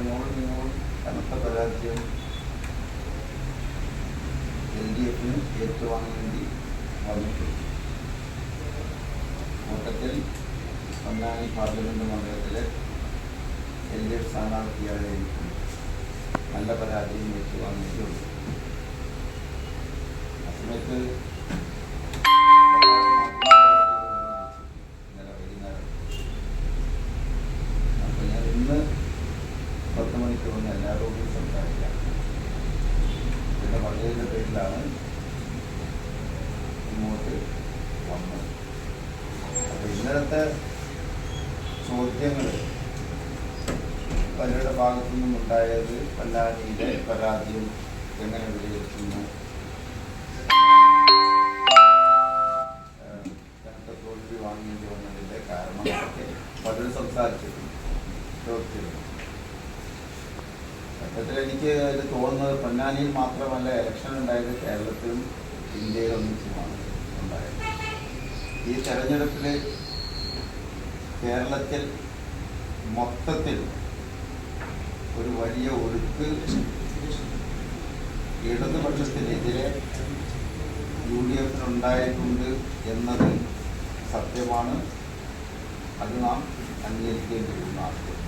അങ്ങോട്ടും ഇങ്ങോട്ടും കനത്ത പരാജയം. എൽ ഡി എഫിന് ഏറ്റുവാങ്ങേണ്ടി വന്നിട്ടുണ്ട് കൂട്ടത്തിൽ പൊന്നാനി പാർലമെന്റ് മണ്ഡലത്തിലെ എൽ ഡി എഫ് സ്ഥാനാർത്ഥിയായ നല്ല പരാജയം ഏറ്റുവാങ്ങേണ്ടിയുണ്ട് ആ സമയത്ത് വന്ന് എല്ലാവരോടും സംസാരിക്കാം. പിന്നെ പള്ളിയുടെ പേരിലാണ് ഇങ്ങോട്ട് വന്നത്. അപ്പോൾ ഇന്നലത്തെ ചോദ്യങ്ങൾ പലരുടെ ഭാഗത്തു നിന്നും ഉണ്ടായത് പല്ലാരിയിലെ എങ്ങനെ വിലയിരുത്തുന്നു? വാങ്ങേണ്ടി വന്നതിന്റെ പലരും സംസാരിച്ചിട്ടുണ്ട് ചോദിച്ചിരുന്നു സത്യത്തിൽ എനിക്ക് അതിൽ തോന്നുന്നത് പൊന്നാനിയിൽ മാത്രമല്ല ഇലക്ഷൻ ഉണ്ടായത് കേരളത്തിലും ഇന്ത്യയിലും ഒന്നിച്ചുമാണ് ഉണ്ടായത്. ഈ തെരഞ്ഞെടുപ്പിൽ കേരളത്തിൽ മൊത്തത്തിൽ ഒരു വലിയ ഒഴുക്ക് ഇടതുപക്ഷത്തിനെതിരെ യു ഡി എഫിനുണ്ടായിട്ടുണ്ട് എന്നത് സത്യമാണ്. അത് നാം അംഗീകരിക്കേണ്ടിയിരുന്നതാണ്.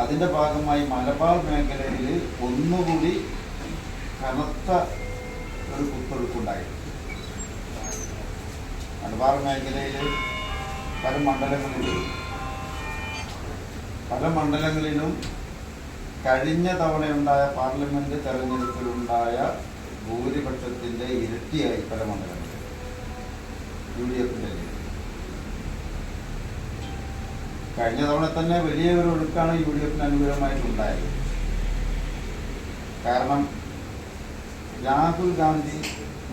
അതിന്റെ ഭാഗമായി മലബാർ മേഖലയിൽ ഒന്നുകൂടി കനത്ത ഒരു കുത്തൊഴുക്കുണ്ടായി. മലബാർ മേഖലയിൽ പല മണ്ഡലങ്ങളിലും പല മണ്ഡലങ്ങളിലും കഴിഞ്ഞ തവണയുണ്ടായ പാർലമെന്റ് തെരഞ്ഞെടുപ്പിലുണ്ടായ ഭൂരിപക്ഷത്തിന്റെ ഇരട്ടിയായി പല മണ്ഡലങ്ങളിൽ യു ഡി എഫിന്റെ കഴിഞ്ഞ തവണ തന്നെ വലിയ ഒരു ഒഴുക്കാണ് യു ഡി എഫിന് അനുകൂലമായിട്ടുണ്ടായത്. കാരണം രാഹുൽ ഗാന്ധി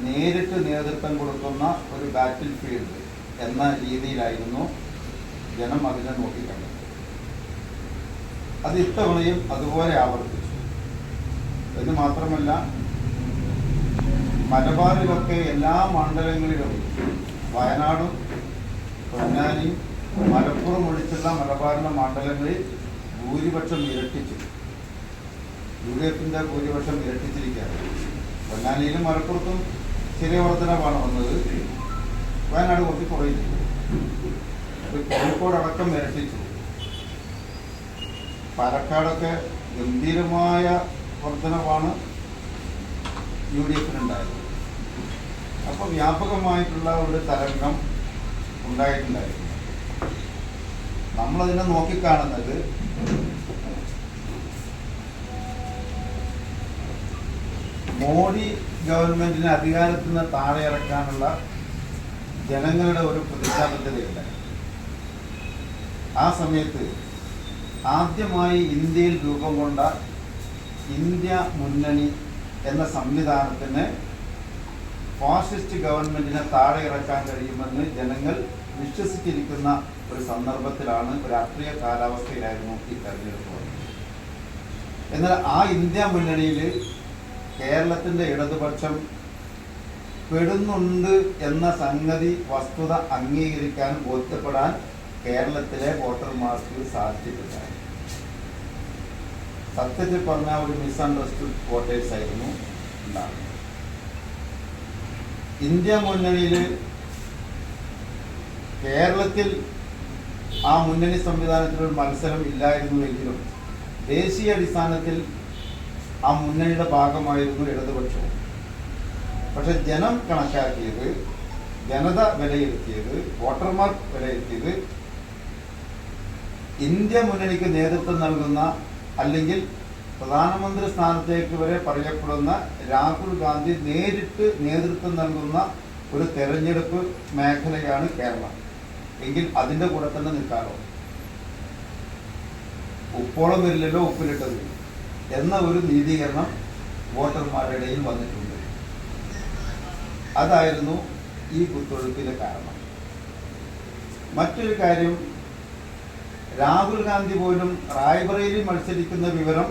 നേരിട്ട് നേതൃത്വം കൊടുക്കുന്ന ഒരു ബാറ്റിൽ ഫീൽഡ് എന്ന രീതിയിലായിരുന്നു ജനം അതിനെ നോക്കിക്കണ്ടത്. അത് ഇത്തവണയും അതുപോലെ ആവർത്തിച്ചു. എന്ന് മാത്രമല്ല മലബാറിലൊക്കെ എല്ലാ മണ്ഡലങ്ങളിലും വയനാടും പൊന്നാനിയും മലപ്പുറം ഒഴിച്ചുള്ള മലബാറിന്റെ മണ്ഡലങ്ങളിൽ ഭൂരിപക്ഷം ഇരട്ടിച്ചു. യു ഡി എഫിന്റെ ഭൂരിപക്ഷം ഇരട്ടിച്ചിരിക്കുകയാണ്. പൊന്നാനിയിലും മലപ്പുറത്തും ചെറിയ വർധനമാണ് വന്നത്. വയനാട് കുറച്ച് കുറയില്ല കോഴിക്കോട് അടക്കം ഇരട്ടിച്ചു. പാലക്കാടൊക്കെ ഗംഭീരമായ വർധനവാണ് യു ഡി എഫിനുണ്ടായത്. അപ്പോൾ വ്യാപകമായിട്ടുള്ള ഒരു തരംഗം ഉണ്ടായിട്ടുണ്ടായിരുന്നു. നമ്മളതിനെ നോക്കിക്കാണുന്നത് മോഡി ഗവൺമെന്റിനെ അധികാരത്തിൽ നിന്ന് താഴെ ഇറക്കാനുള്ള ജനങ്ങളുടെ ഒരു പ്രതിജ്ഞാബദ്ധതയില്ല ആ സമയത്ത് ആദ്യമായി ഇന്ത്യയിൽ രൂപം കൊണ്ട ഇന്ത്യ മുന്നണി എന്ന സംവിധാനത്തിന് ഫാസിസ്റ്റ് ഗവൺമെന്റിനെ താഴെ ഇറക്കാൻ കഴിയുമെന്ന് ജനങ്ങൾ വിശ്വസിച്ചിരിക്കുന്ന ഒരു സന്ദർഭത്തിലാണ് രാഷ്ട്രീയ കാലാവസ്ഥയിലായിരുന്നു ഈ തെരഞ്ഞെടുപ്പ് എന്നാൽ ആ ഇന്ത്യ മുന്നണിയിൽ കേരളത്തിന്റെ ഇടതുപക്ഷം പെടുന്നുണ്ട് എന്ന സംഗതി വസ്തുത അംഗീകരിക്കാൻ ബോധ്യപ്പെടാൻ കേരളത്തിലെ വോട്ടർമാർക്ക് സാധിച്ചിട്ടില്ല. സത്യത്തിൽ പറഞ്ഞ ഒരു മിസ്അണ്ടർസ്റ്റുഡ് വോട്ടേഴ്സ് ആയിരുന്നു ഇന്ത്യ മുന്നണിയിൽ കേരളത്തിൽ ആ മുന്നണി സംവിധാനത്തിൽ ഒരു മത്സരം ഇല്ലായിരുന്നുവെങ്കിലും ദേശീയ അടിസ്ഥാനത്തിൽ ആ മുന്നണിയുടെ ഭാഗമായിരുന്നു ഇടതുപക്ഷവും. പക്ഷെ ജനം കണക്കാക്കിയത് ജനത വിലയിരുത്തിയത് വോട്ടർമാർ വിലയിരുത്തിയത് ഇന്ത്യ മുന്നണിക്ക് നേതൃത്വം നൽകുന്ന അല്ലെങ്കിൽ പ്രധാനമന്ത്രി സ്ഥാനത്തേക്ക് വരെ പറയപ്പെടുന്ന രാഹുൽ ഗാന്ധി നേരിട്ട് നേതൃത്വം നൽകുന്ന ഒരു തെരഞ്ഞെടുപ്പ് മേഖലയാണ് കേരളം. എങ്കിൽ അതിന്റെ കൂടെ തന്നെ നിൽക്കാറോ ഉപ്പോളം വരില്ലല്ലോ ഉപ്പിലിട്ടത്. എന്ന ഒരു നീതീകരണം വോട്ടർമാരുടെ ഇടയിൽ വന്നിട്ടുണ്ട്. അതായിരുന്നു ഈ കുത്തൊഴുപ്പിന്റെ കാരണം. മറ്റൊരു കാര്യം രാഹുൽ ഗാന്ധി പോലും റായ്ബറയിൽ മത്സരിക്കുന്ന വിവരം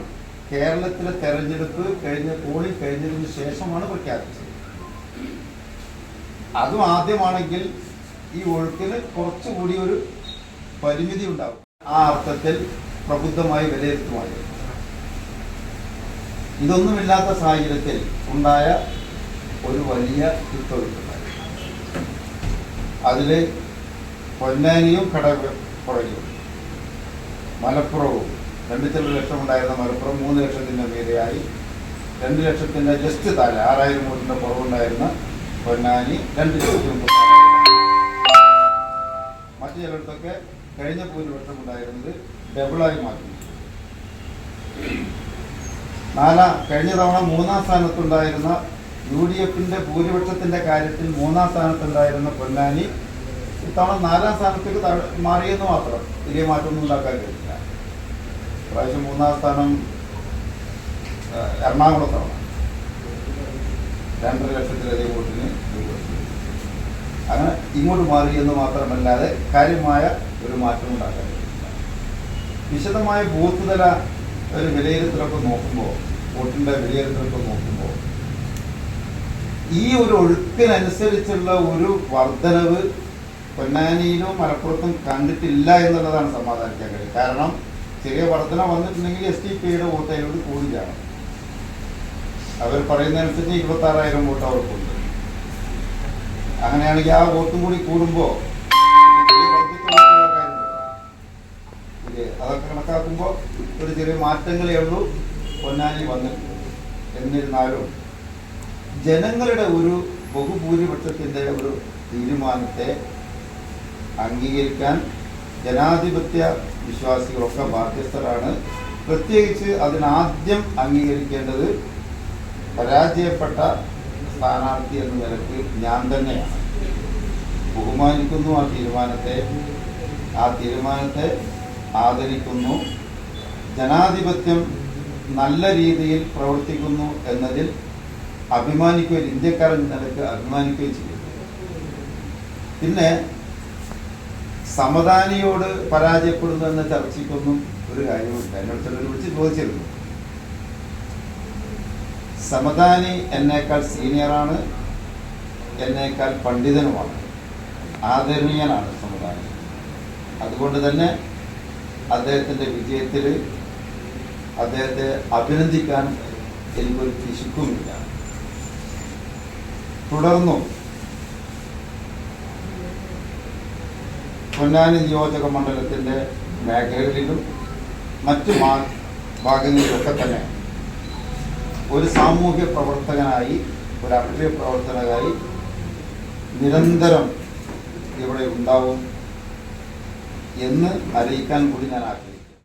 കേരളത്തിലെ തെരഞ്ഞെടുപ്പ് കഴിഞ്ഞ പോളി കഴിഞ്ഞതിന് ശേഷമാണ് പ്രഖ്യാപിച്ചത്. അതും ആദ്യമാണെങ്കിൽ ഈ ഒഴുക്കിന് കുറച്ചുകൂടി ഒരു പരിമിതി ഉണ്ടാകും ആ അർത്ഥത്തിൽ പ്രബുദ്ധമായി വിലയിരുത്തുമായിരുന്നു ഇതൊന്നുമില്ലാത്ത സാഹചര്യത്തിൽ ഉണ്ടായ ഒരു വലിയ യുദ്ധമുണ്ടായി അതിൽ പൊന്നാനിയും കടപ്പുറയും മലപ്പുറവും രണ്ട് ചില ലക്ഷം ഉണ്ടായിരുന്ന മലപ്പുറം മൂന്ന് ലക്ഷത്തിന്റെ മീതെയായി രണ്ട് ലക്ഷത്തിന്റെ ജസ്റ്റ് താഴെ ആറായിരം കോടിന്റെ കുറവുണ്ടായിരുന്ന പൊന്നാനി രണ്ട് ലക്ഷത്തിന് മറ്റു ചിലയിടത്തൊക്കെ കഴിഞ്ഞ ഭൂരിപക്ഷം ഉണ്ടായിരുന്നത് ഡബിളായി മാറ്റി നാലാം കഴിഞ്ഞ തവണ മൂന്നാം സ്ഥാനത്തുണ്ടായിരുന്ന യു ഡി എഫിന്റെ ഭൂരിപക്ഷത്തിന്റെ കാര്യത്തിൽ മൂന്നാം സ്ഥാനത്തുണ്ടായിരുന്ന പൊന്നാനി ഇത്തവണ നാലാം സ്ഥാനത്തേക്ക് മാറിയെന്ന് മാത്രം വലിയ മാറ്റമൊന്നും ഉണ്ടാക്കാൻ കഴിയില്ല പ്രാവശ്യം മൂന്നാം സ്ഥാനം എറണാകുളത്താണ് രണ്ടര ലക്ഷത്തിലധികം വോട്ടിന്. അങ്ങനെ ഇങ്ങോട്ട് മാറി എന്ന് മാത്രമല്ലാതെ കാര്യമായ ഒരു മാറ്റം ഉണ്ടാക്കാൻ വിശദമായ ബൂത്ത് തല ഒരു വിലയിരുത്തലൊക്കെ നോക്കുമ്പോൾ വോട്ടിന്റെ വിലയിരുത്തലൊക്കെ നോക്കുമ്പോൾ ഈ ഒരു ഒഴുക്കിനനുസരിച്ചുള്ള ഒരു വർധനവ് പൊന്നാനിയിലും മലപ്പുറത്തും കണ്ടിട്ടില്ല എന്നുള്ളതാണ് സമാധാനിക്കാൻ കഴിയും കാരണം ചെറിയ വർധന വന്നിട്ടുണ്ടെങ്കിൽ എസ് ടി പിയുടെ വോട്ട് അതിനോട് കൂടുതലാണ് അവർ പറയുന്നതനുസരിച്ച് ഇരുപത്തി ആറായിരം വോട്ട് അവർക്കുണ്ട് അങ്ങനെയാണെങ്കിൽ ആ വോട്ടും കൂടി കൂടുമ്പോൾ അതൊക്കെ കണക്കാക്കുമ്പോൾ ഒരു ചെറിയ മാറ്റങ്ങളേ ഉള്ളൂ. പൊന്നാനി വന്നിട്ടുണ്ട്. എന്നിരുന്നാലും ജനങ്ങളുടെ ഒരു ബഹുഭൂരിപക്ഷത്തിന്റെ ഒരു തീരുമാനത്തെ അംഗീകരിക്കാൻ ജനാധിപത്യ വിശ്വാസികളൊക്കെ ബാധ്യസ്ഥരാണ്. പ്രത്യേകിച്ച് അതിനാദ്യം അംഗീകരിക്കേണ്ടത് പരാജയപ്പെട്ട സ്ഥാനാർത്ഥി എന്ന നിലയ്ക്ക് ഞാൻ തന്നെയാണ്. ബഹുമാനിക്കുന്നു ആ തീരുമാനത്തെ. ആ തീരുമാനത്തെ ആദരിക്കുന്നു. ജനാധിപത്യം നല്ല രീതിയിൽ പ്രവർത്തിക്കുന്നു എന്നതിൽ അഭിമാനിക്കുകയും ഇന്ത്യക്കാരൻ നിലയ്ക്ക് അഭിമാനിക്കുകയും ചെയ്യും. പിന്നെ സമദാനിയോട് പരാജയപ്പെടുന്നു എന്ന ചർച്ചയ്ക്കൊന്നും ഒരു കാര്യമില്ല എന്നോട് ചിലർ വിളിച്ച് ചോദിച്ചിരുന്നു. സമദാനി എന്നേക്കാൾ സീനിയറാണ് എന്നേക്കാൾ പണ്ഡിതനുമാണ്. ആദരണീയനാണ് സമദാനി. അതുകൊണ്ട് തന്നെ അദ്ദേഹത്തിന്റെ വിജയത്തിൽ അദ്ദേഹത്തെ അഭിനന്ദിക്കാൻ എനിക്കൊരു പിശുക്കുമില്ല തുടർന്നും പൊന്നാനി നിയോജക മണ്ഡലത്തിന്റെ മേഖലകളിലും മറ്റു ഭാഗങ്ങളിലൊക്കെ തന്നെ ഒരു സാമൂഹ്യ പ്രവർത്തകനായി ഒരു രാഷ്ട്രീയ പ്രവർത്തകനായി നിരന്തരം ഇവിടെ ഉണ്ടാവും എന്ന് അറിയിക്കാൻ കൂടി ഞാൻ ആഗ്രഹിക്കുന്നു.